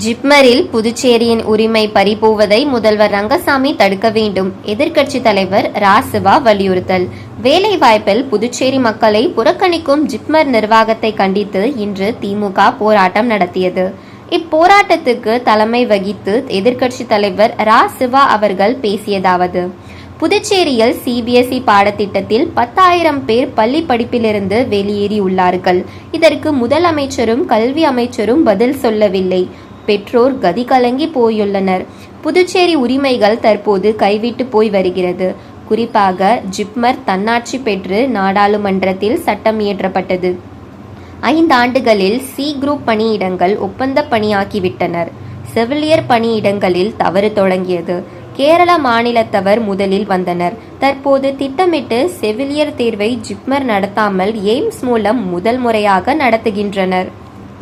ஜிப்மரில் புதுச்சேரியின் உரிமை பறிபோவதை முதல்வர் ரங்கசாமி தடுக்க வேண்டும் எதிர்க்கட்சி தலைவர் ராசிவா வலியுறுத்தல். வேலைவாய்ப்பில் புதுச்சேரி மக்களை புறக்கணிக்கும் ஜிப்மர் நிர்வாகத்தை கண்டித்து இன்று திமுக போராட்டம் நடத்தியது. இப்போராட்டத்துக்கு தலைமை வகித்து எதிர்க்கட்சி தலைவர் ரா சிவா அவர்கள் பேசியதாவது. புதுச்சேரியில் சிபிஎஸ்இ பாடத்திட்டத்தில் பத்தாயிரம் பேர் பள்ளி படிப்பிலிருந்து வெளியேறியுள்ளார்கள். இதற்கு முதலமைச்சரும் கல்வி அமைச்சரும் பதில் சொல்லவில்லை. பெற்றோர் கதி கலங்கி போயுள்ளனர். புதுச்சேரி உரிமைகள் தற்போது கைவிட்டு போய் வருகிறது. குறிப்பாக ஜிப்மர் தன்னாட்சி பெற்று நாடாளுமன்றத்தில் சட்டம் இயற்றப்பட்டது. ஐந்தாண்டுகளில் சி குரூப் பணியிடங்கள் ஒப்பந்த பணியாக்கிவிட்டனர். செவிலியர் பணியிடங்களில் தவறு தொடங்கியது. கேரள மாநிலத்தவர் முதலில் வந்தனர். தற்போது திட்டமிட்டு செவிலியர் தேர்வை ஜிப்மர் நடத்தாமல் எய்ம்ஸ் மூலம் முதல் முறையாக நடத்துகின்றனர்.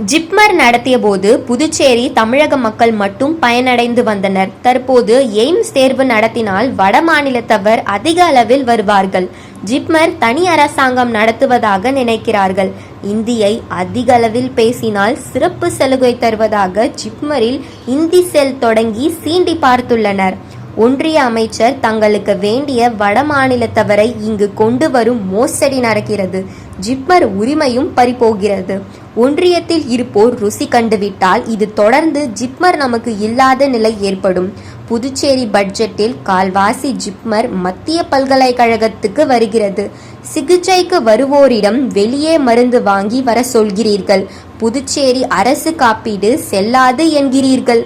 ஜிப்மர் நடத்திய போது புதுச்சேரி தமிழக மக்கள் மட்டும் பயனடைந்து வந்தனர். தற்போது எய்ம்ஸ் தேர்வு நடத்தினால் வட மாநிலத்தவர் அதிக அளவில் வருவார்கள். ஜிப்மர் தனி அரசாங்கம் நடத்துவதாக நினைக்கிறார்கள். இந்தியை அதிக அளவில் பேசினால் சிறப்பு சலுகை தருவதாக ஜிப்மரில் இந்தி செல் தொடங்கி சீண்டி பார்த்துள்ளனர். ஒன்றிய அமைச்சர் தங்களுக்கு வேண்டிய வட மாநிலத்தவரை இங்கு கொண்டு வரும் மோசடி நடக்கிறது. ஜிப்மர் உரிமையும் பறிபோகிறது. ஒன்றியத்தில் இருப்போர் ருசி கண்டுவிட்டால் இது தொடர்ந்து ஜிப்மர் நமக்கு இல்லாத நிலை ஏற்படும். புதுச்சேரி பட்ஜெட்டில் கால்வாசி ஜிப்மர் மத்திய பல்கலைக்கழகத்துக்கு வருகிறது. சிகிச்சைக்கு வருவோரிடம் வெளியே மருந்து வாங்கி வர சொல்கிறீர்கள். புதுச்சேரி அரசு காப்பீடு செல்லாது என்கிறீர்கள்.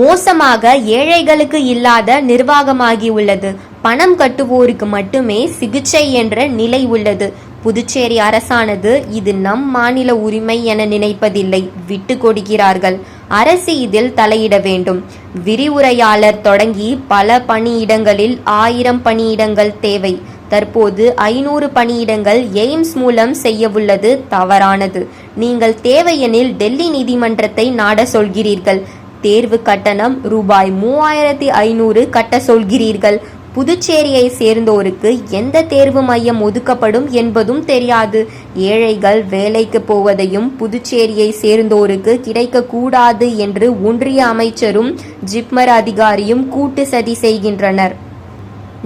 மோசமாக ஏழைகளுக்கு இல்லாத நிர்வாகமாகி உள்ளது பணம் கட்டுவோருக்கு மட்டுமே சிகிச்சை என்ற நிலை உள்ளது. புதுச்சேரி அரசானது இது நம் மாநில உரிமை என நினைப்பதில்லை. விட்டு கொடுக்கிறார்கள். அரசு இதில் தலையிட வேண்டும். விரிவுரையாளர் தொடங்கி பல பணியிடங்களில் ஆயிரம் பணியிடங்கள் தேவை. தற்போது ஐநூறு பணியிடங்கள் எய்ம்ஸ் மூலம் செய்யவுள்ளது தவறானது. நீங்கள் தேவையெனில் டெல்லி நீதிமன்றத்தை நாட சொல்கிறீர்கள். தேர்வு கட்டணம் ரூபாய் மூவாயிரத்தி ஐநூறு கட்ட சொல்கிறீர்கள். புதுச்சேரியை சேர்ந்தோருக்கு எந்த தேர்வு மையம் ஒதுக்கப்படும் என்பதும் தெரியாது. ஏழைகள் வேலைக்கு போவதையும் புதுச்சேரியை சேர்ந்தோருக்கு கிடைக்கக்கூடாது என்று ஒன்றிய அமைச்சரும் ஜிப்மர் அதிகாரியும் கூட்டு சதி செய்கின்றனர்.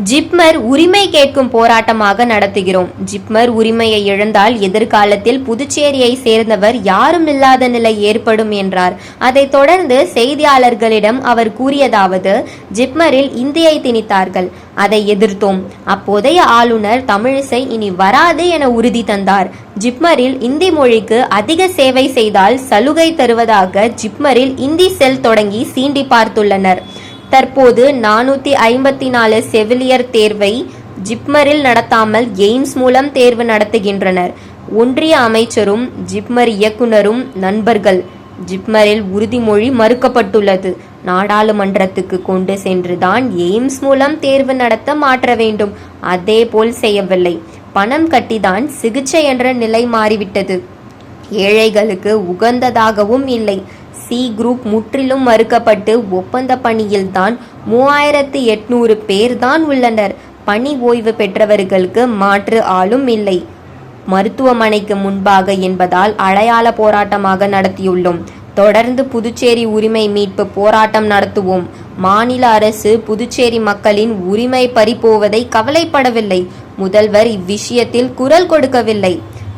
ஜிப்மர் உரிமை கேட்கும் போராட்டமாக நடத்துகிறோம். ஜிப்மர் உரிமையை இழந்தால் எதிர்காலத்தில் புதுச்சேரியை சேர்ந்தவர் யாரும் இல்லாத நிலை ஏற்படும் என்றார். அதைத் தொடர்ந்து செய்தியாளர்களிடம் அவர் கூறியதாவது ஜிப்மரில் இந்தியை திணித்தார்கள். அதை எதிர்த்தோம். அப்போதைய ஆளுநர் தமிழிசை இனி வராது என உறுதி தந்தார். ஜிப்மரில் இந்தி மொழிக்கு அதிக சேவை செய்தால் சலுகை தருவதாக ஜிப்மரில் இந்தி செல் தொடங்கி சீண்டி பார்த்துள்ளனர். தற்போது நானூற்றி ஐம்பத்தி நாலு செவிலியர் தேர்வை ஜிப்மரில் நடத்தாமல் எய்ம்ஸ் மூலம் தேர்வு நடத்துகின்றனர். ஒன்றிய அமைச்சரும் ஜிப்மர் இயக்குனரும் நண்பர்கள். ஜிப்மரில் உறுதிமொழி மறுக்கப்பட்டுள்ளது. நாடாளுமன்றத்துக்கு கொண்டு சென்றுதான் எய்ம்ஸ் மூலம் தேர்வு நடத்த மாற்ற வேண்டும். அதே போல் செய்யவில்லை. பணம் கட்டிதான் சிகிச்சை என்ற நிலை மாறிவிட்டது. ஏழைகளுக்கு உகந்ததாகவும் இல்லை. சி குரூப் முற்றிலும் மறுக்கப்பட்டு ஒப்பந்த பணியில்தான் மூவாயிரத்து எட்நூறு பேர் தான் உள்ளனர். பணி ஓய்வு பெற்றவர்களுக்கு மாற்று ஆளும் இல்லை. மருத்துவமனைக்கு முன்பாக என்பதால் அடையாள போராட்டமாக நடத்தியுள்ளோம். தொடர்ந்து புதுச்சேரி உரிமை மீட்பு போராட்டம் நடத்துவோம். மாநில அரசு புதுச்சேரி மக்களின் உரிமை பறிபோவதை கவலைப்படவில்லை. முதல்வர் இவ்விஷயத்தில் குரல் கொடுக்கவில்லை.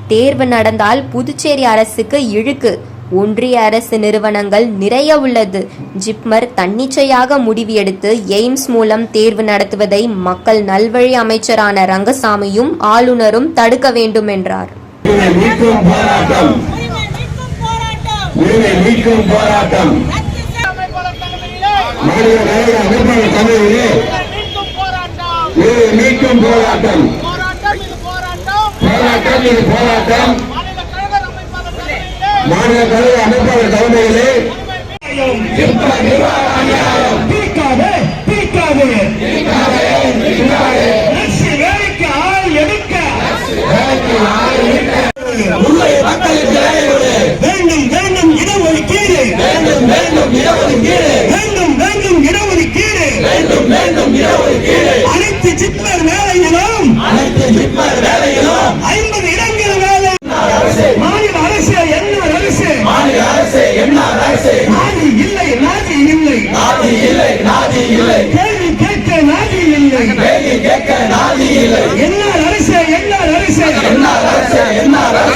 தேர்வு நடந்தால் புதுச்சேரி அரசுக்கு இழுக்கு. ஒன்றிய அரசு நிறுவனங்கள் நிறைய உள்ளது. ஜிப்மர் தன்னிச்சையாக முடிவு எடுத்து எய்ம்ஸ் மூலம் தேர்வு நடத்துவதை மக்கள் நல்வழி அமைச்சரான ரங்கசாமியும் ஆளுநரும் தடுக்க வேண்டும் என்றார் போராட்டம். போராட்டம். போராட்டம். மாநில கழக அமைப்பாளர் தலைமையிலே தீக்காதே தீக்காதே வேண்டும் வேண்டும் இடஒதுக்கீடு. வேண்டும் வேண்டும் இடஒதுக்கீடு. வேண்டும் வேண்டும் இடஒதுக்கீடு. வேண்டும் வேண்டும் நாதி இல்லை நாதி இல்லை. நாதி இல்லை நாதி இல்லை. கேள்வி கேட்க நாதி இல்லை. கேள்வி கேட்க நாதி இல்லை. என்ன அரசே என்ன அரசே. என்ன அரசு என்ன அரசு.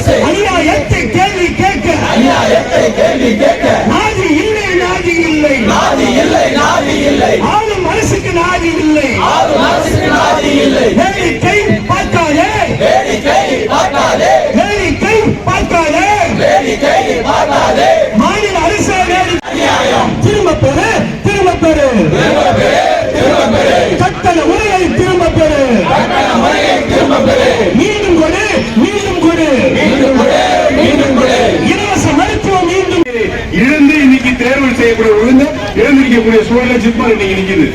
பெறு கட்டண முறையை திரும்ப பெறு மீண்டும் கொடு மீண்டும் கொடு. இலவச மருத்துவம் மீண்டும். இழந்து இன்னைக்கு தேர்வு செய்யக்கூடிய ஒழுங்கு இழந்திருக்கக்கூடிய சூழல ஜிப்மர் இன்னைக்கு நிக்குது.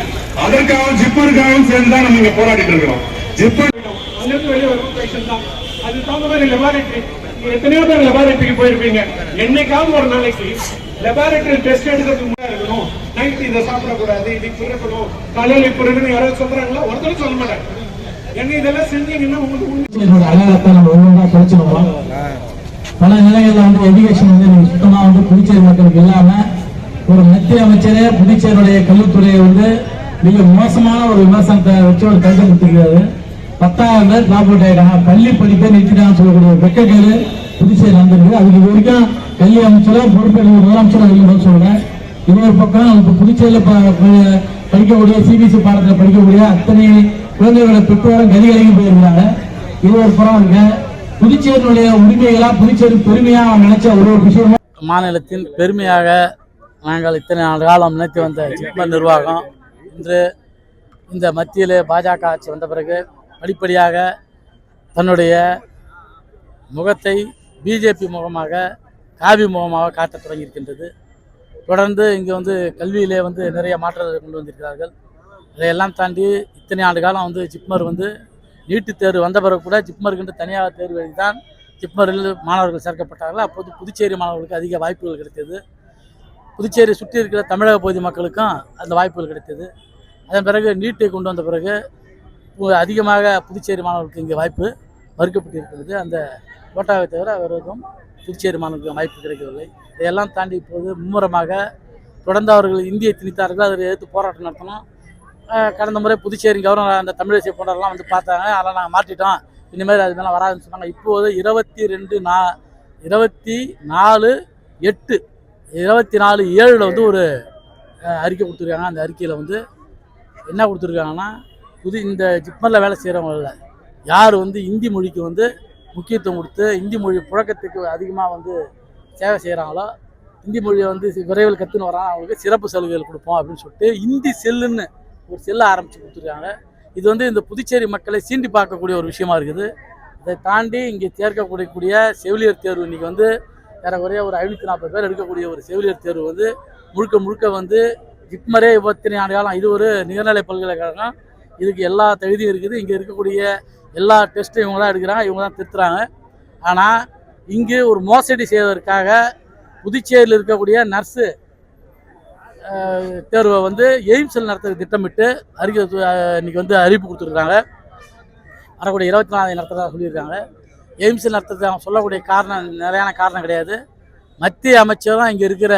அதற்காக ஜிப்மருக்காகவும் சேர்ந்து தான் நம்ம இங்க போராடிட்டு இருக்கிறோம். தான். அது தகுந்த மாதிரி லெபார்டரி எத்தனையோ பேர் லெபார்டரிக்கு போயிருப்பீங்க. என்னைக்காவது ஒரு நாளைக்கு லெபார்டரி டெஸ்ட் எடுக்கிறதுக்கு முன்னாடி நைட் இதை சாப்பிடக்கூடாது இது பிறக்கணும் காலையில் இப்போ இருக்குன்னு யாராவது சொல்றாங்களா? ஒருத்தரும் சொல்ல மாட்டாங்க. என்ன இதெல்லாம் செஞ்சீங்கன்னா உங்களுக்கு உண்மை என்னோட அடையாளத்தை நம்ம ஒவ்வொன்றா படிச்சிருவோம் பல நிலைகள்ல வந்து எஜுகேஷன் வந்து நீங்க சுத்தமா வந்து புதுச்சேரி மக்களுக்கு இல்லாம ஒரு மத்திய அமைச்சரே புதுச்சேரியுடைய கல்வித்துறையை வந்து மிக மோசமான ஒரு விமர்சனத்தை வச்சு ஒரு கருத்தை கொடுத்துருக்காரு பத்தாயிரம் பேர் ஆயிட்டாங்க பள்ளி படிப்பை நிறுத்திட்டாங்கன்னு சொல்லக்கூடிய வெக்கக்கேடு புதுச்சேரி நடந்திருக்கு. அதுக்கு இது வரைக்கும் கல்வி அமைச்சரோ பொறுப்பேற்ற முதலமைச்சரோ இல்லை சொல்றேன் இன்னொரு பக்கம் நமக்கு புதுச்சேரியில ப- ப- படிக்கக்கூடிய சிபிஎஸ்சி பாடத்தில் படிக்கக்கூடிய அத்தனை குழந்தைகளோட பெற்றோரும் கதிகலங்கி போயிருந்தாங்க இது ஒரு புறம் இருக்கு. புதுச்சேரியினுடைய உரிமைகளா புதுச்சேரி பெருமையா அவங்க நினைச்ச ஒரு ஒரு விஷயமும் மாநிலத்தின் பெருமையாக நாங்கள் இத்தனை ஆண்டு காலம் நினைத்து வந்த ஜிப்மர் நிர்வாகம் இன்று இந்த மத்தியில் பாஜக ஆட்சி வந்த பிறகு படிப்படியாக தன்னுடைய முகத்தை பிஜேபி முகமாக காவி முகமாக காட்டத் தொடங்கியிருக்கின்றது. தொடர்ந்து இங்கே வந்து கல்வியிலே வந்து நிறைய மாற்றங்கள் கொண்டு வந்திருக்கிறார்கள். இதையெல்லாம் தாண்டி இத்தனை ஆண்டு காலம் வந்து ஜிப்மர் வந்து நீட்டு தேர்வு வந்த பிறகு கூட ஜிப்மருக்குன்ற தனியாக தேர்வு எழுதி தான் ஜிப்மரில் மாணவர்கள் சேர்க்கப்பட்டார்கள். அப்போது புதுச்சேரி மாணவர்களுக்கு அதிக வாய்ப்புகள் கிடைத்தது. புதுச்சேரி சுற்றி இருக்கிற தமிழக பகுதி மக்களுக்கும் அந்த வாய்ப்புகள் கிடைத்தது. அதன் பிறகு நீட்டை கொண்டு வந்த பிறகு பு- அதிகமாக புதுச்சேரி மாணவர்களுக்கு இங்கே வாய்ப்பு மறுக்கப்பட்டிருக்கிறது. அந்த கோட்டாவை தவிர வேறும் புதுச்சேரி மாணவர்களுக்கு வாய்ப்பு கிடைக்கவில்லை. இதையெல்லாம் தாண்டி இப்போது மும்முரமாக தொடர்ந்து அவர்கள் இந்தியை திணித்தார்கள். அதை எதிர்த்து போராட்டம் நடத்தணும். கடந்த முறை புதுச்சேரி கவர்னர் அந்த தமிழிசை போன்றவர்கள்லாம் வந்து பார்த்தாங்க. அதெல்லாம் நாங்கள் மாற்றிட்டோம். இனிமேல் அது மேலே வராதுன்னு சொன்னாங்க. இப்போது இருபத்தி ரெண்டு நா இருபத்தி நாலு எட்டு இருபத்தி நாலு ஏழில் வந்து ஒரு அறிக்கை கொடுத்துருக்காங்க. அந்த அறிக்கையில் வந்து என்ன கொடுத்துருக்காங்கன்னா புது இந்த ஜிப்மரில் வேலை செய்கிறவங்கள யார் வந்து இந்தி மொழிக்கு வந்து முக்கியத்துவம் கொடுத்து இந்தி மொழி புழக்கத்துக்கு அதிகமாக வந்து சேவை செய்கிறாங்களோ இந்தி மொழியை வந்து விரைவில் கற்றுன்னு வரான் அவங்களுக்கு சிறப்பு சலுகைகள் கொடுப்போம் அப்படின்னு சொல்லிட்டு இந்தி செல்லுன்னு ஒரு செல்லை ஆரம்பித்து கொடுத்துருக்காங்க. இது வந்து இந்த புதுச்சேரி மக்களை சீண்டி பார்க்கக்கூடிய ஒரு விஷயமா இருக்குது. இதை தாண்டி இங்கே சேர்க்கக்கூடிய செவிலியர் தேர்வு இன்னைக்கு வந்து ஏறக்குறைய ஒரு ஐநூற்றி நாற்பது பேர் எடுக்கக்கூடிய ஒரு செவிலியர் தேர்வு வந்து முழுக்க முழுக்க வந்து ஜிப்மரே இருபத்தி ஆண்டு காலம் இது ஒரு நிகர்நிலை பல்கலைக்கழகம். இதுக்கு எல்லா தகுதியும் இருக்குது. இங்கே இருக்கக்கூடிய எல்லா டெஸ்ட்டும் இவங்க தான் எடுக்கிறாங்க. இவங்க தான் திருத்துறாங்க. ஆனால் இங்கு ஒரு மோசடி செய்வதற்காக புதுச்சேரியில் இருக்கக்கூடிய நர்ஸு தேர்வை வந்து எய்ம்ஸில் நடத்த திட்டமிட்டு அறிக்கை இன்னைக்கு வந்து அறிவிப்பு கொடுத்துருக்காங்க. வரக்கூடிய இருபத்தி நாலாவது நடத்துறதா சொல்லியிருக்காங்க. எய்ம்ஸில் நடத்துறதுக்கு அவங்க சொல்லக்கூடிய காரணம் நிறையான காரணம் கிடையாது. மத்திய அமைச்சரும் இங்கே இருக்கிற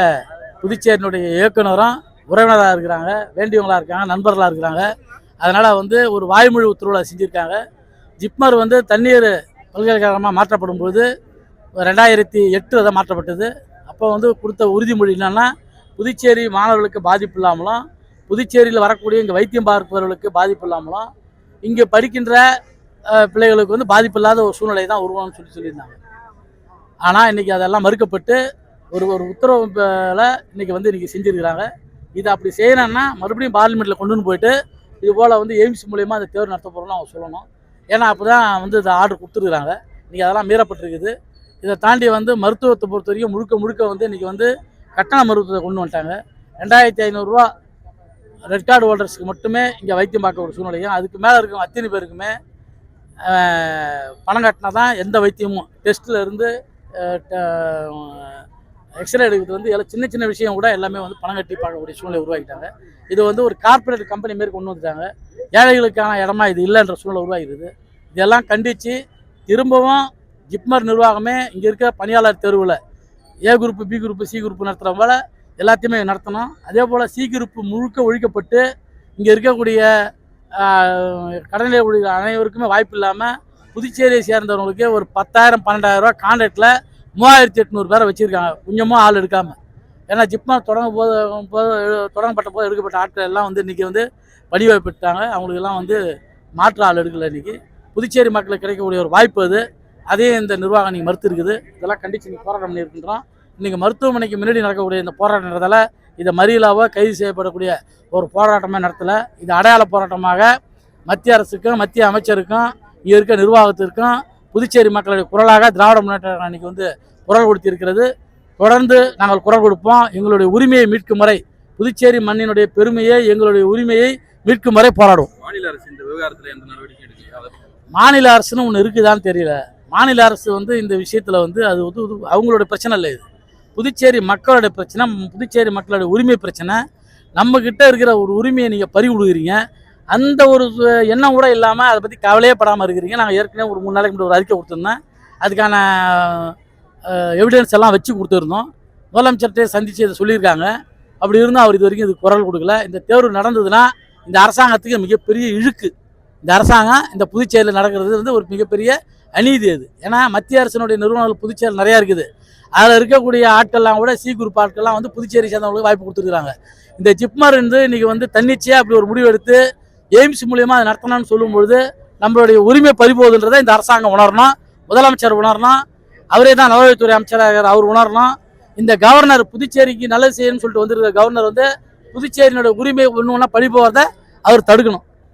புதுச்சேரியினுடைய இயக்குனரும் உறவினராக இருக்கிறாங்க வேண்டியவங்களாக இருக்காங்க நண்பர்களாக இருக்கிறாங்க. அதனால் வந்து ஒரு வாய்மொழி உத்தரவில் செஞ்சுருக்காங்க. ஜிப்மர் வந்து தண்ணீர் பல்கலைக்கழகமாக மாற்றப்படும் போது ரெண்டாயிரத்தி எட்டு அதை மாற்றப்பட்டது. அப்போ வந்து கொடுத்த உறுதிமொழி என்னென்னா புதுச்சேரி மாணவர்களுக்கு பாதிப்பு இல்லாமலும் புதுச்சேரியில் வரக்கூடிய இங்கே வைத்தியம் பார்ப்பவர்களுக்கு பாதிப்பு இல்லாமலும் இங்கே படிக்கின்ற பிள்ளைகளுக்கு வந்து பாதிப்பு இல்லாத ஒரு சூழ்நிலை தான் உருவாகும்னு சொல்லி சொல்லியிருந்தாங்க. ஆனால் இன்றைக்கி அதெல்லாம் மறுக்கப்பட்டு ஒரு ஒரு உத்தரவுல இன்றைக்கி வந்து இன்றைக்கி செஞ்சுருக்கிறாங்க. இதை அப்படி செய்யணும்னா மறுபடியும் பார்லிமெண்ட்டில் கொண்டு வந்து போயிட்டு இது போல் வந்து எய்ம்ஸ் மூலயமா அந்த தேர்வு நடத்த போகிறோம்னு அவங்க சொல்லணும். ஏன்னா அப்போ தான் வந்து இந்த ஆர்டர் கொடுத்துருக்குறாங்க இன்றைக்கி அதெல்லாம் மீறப்பட்டிருக்குது. இதை தாண்டி வந்து மருத்துவத்தை பொறுத்த வரைக்கும் முழுக்க முழுக்க வந்து இன்றைக்கி வந்து கட்டண மருத்துவத்தை கொண்டு வந்துட்டாங்க. ரெண்டாயிரத்தி ஐநூறுரூவா ரெட் கார்டு ஹோல்டர்ஸ்க்கு மட்டுமே இங்கே வைத்தியம் பார்க்க ஒரு சூழ்நிலையும் அதுக்கு மேலே இருக்கும் அத்தனை பேருக்குமே பணம் கட்டினா தான் எந்த வைத்தியமும் டெஸ்ட்டில் இருந்து எக்ஸ்ரே எடுக்கிறது வந்து எல்லாம் சின்ன சின்ன விஷயம் கூட எல்லாமே வந்து பணம் கட்டி பார்க்கக்கூடிய சூழ்நிலை உருவாக்கிட்டாங்க. இது வந்து ஒரு கார்ப்பரேட் கம்பெனி மாரி கொண்டு வந்துட்டாங்க. ஏழைகளுக்கான இடமா இது இல்லைன்ற சூழ்நிலை உருவாகிடுது இதெல்லாம் கண்டித்து திரும்பவும் ஜிப்மர் நிர்வாகமே இங்கே இருக்க பணியாளர் தெருவில் A group B group C group நடத்துகிற போல எல்லாத்தையுமே நடத்தணும். அதே போல் சி குரூப்பு முழுக்க ஒழிக்கப்பட்டு இங்கே இருக்கக்கூடிய கடனில் உள்ள அனைவருக்குமே வாய்ப்பு இல்லாமல் புதுச்சேரியை சேர்ந்தவங்களுக்கு ஒரு பத்தாயிரம் பன்னெண்டாயிரம் ரூபா கான்ட்ராக்டில் மூவாயிரத்தி எட்நூறு பேரை வச்சுருக்காங்க. கொஞ்சமாக ஆள் எடுக்காமல் ஏன்னா ஜிப்மர் தொடங்க போது போது தொடங்கப்பட்ட போது எடுக்கப்பட்ட ஆட்கள் எல்லாம் வந்து இன்றைக்கி வந்து வழிவாய்ப்பிட்டாங்க அவங்களுக்கெல்லாம் வந்து மாற்று ஆள் எடுக்கல இன்றைக்கி புதுச்சேரி மக்களுக்கு கிடைக்கக்கூடிய ஒரு வாய்ப்பு அது. அதையும் இந்த நிர்வாகம் நீங்கள் மறுத்து இருக்குது இதெல்லாம் கண்டித்து நீங்கள் போராட்டம் பண்ணியிருக்கின்றோம். இன்றைக்கி மருத்துவமனைக்கு முன்னாடி நடக்கக்கூடிய இந்த போராட்டன்றதால இதை மறியலாவோ கைது செய்யப்படக்கூடிய ஒரு போராட்டமே நடத்தலை. இது அடையாள போராட்டமாக மத்திய அரசுக்கும் மத்திய அமைச்சருக்கும் இங்கே இருக்க நிர்வாகத்திற்கும் புதுச்சேரி மக்களுடைய குரலாக திராவிட முன்னேற்ற அன்னைக்கு வந்து குரல் கொடுத்திருக்கிறது. தொடர்ந்து நாங்கள் குரல் கொடுப்போம். எங்களுடைய உரிமையை மீட்கும் வரை புதுச்சேரி மண்ணினுடைய பெருமையை எங்களுடைய உரிமையை மீட்கும் வரை போராடுவோம். மாநில அரசு இந்த விவகாரத்துல எந்த நடவடிக்கை மாநில அரசுன்னு ஒன்று இருக்குதான்னு தெரியல. மாநில அரசு வந்து இந்த விஷயத்தில் வந்து அது வந்து இது அவங்களோட பிரச்சனை இல்லை இது. புதுச்சேரி மக்களோட பிரச்சனை புதுச்சேரி மக்களோட உரிமை பிரச்சனை. நம்மக்கிட்ட இருக்கிற ஒரு உரிமையை நீங்கள் பறி விடுகிறீங்க அந்த ஒரு சு- எண்ணம் கூட இல்லாமல் அதை பற்றி கவலையே படாமல் இருக்கிறீங்க. நாங்கள் ஏற்கனவே ஒரு மூணு நாளைக்கு முன்னாடி ஒரு அறிக்கை கொடுத்துருந்தேன். அதுக்கான எவிடன்ஸ் எல்லாம் வச்சு கொடுத்துருந்தோம். முதலமைச்சர்கிட்ட சந்தித்து இதை சொல்லியிருக்காங்க. அப்படி இருந்தும் அவர் இது வரைக்கும் இது குரல் கொடுக்கல. இந்த தேர்வு நடந்ததுன்னா இந்த அரசாங்கத்துக்கு மிகப்பெரிய இழுக்கு. இந்த அரசாங்கம் இந்த புதுச்சேரியில் நடக்கிறது வந்து ஒரு மிகப்பெரிய அநீதி அது. ஏன்னா மத்திய அரசினுடைய நிறுவனங்கள் புதுச்சேரியில் நிறையா இருக்குது. அதில் இருக்கக்கூடிய ஆட்கள்லாம் கூட சி குரூப் ஆட்கள்லாம் வந்து புதுச்சேரி சேர்ந்தவங்களுக்கு வாய்ப்பு கொடுத்துருக்காங்க இந்த ஜிப்மர் வந்து இன்னைக்கு வந்து தன்னிச்சையாக அப்படி ஒரு முடிவு எடுத்து எய்ம்ஸ் மூலியமாக அதை நடத்தணும்னு சொல்லும்பொழுது நம்மளுடைய உரிமை பறிபோகுதுன்றதை இந்த அரசாங்கம் உணரணும். முதலமைச்சர் உணரணும். அவரே தான் நலவழித்துறை அமைச்சராக அவர் உணரணும். இந்த கவர்னர் புதுச்சேரிக்கு நல்லது செய்யணும்னு சொல்லிட்டு வந்திருக்கிற கவர்னர் வந்து புதுச்சேரியினுடைய உரிமை ஒன்று ஒன்றா பழி போகிறத அவர் தடுக்கணும்.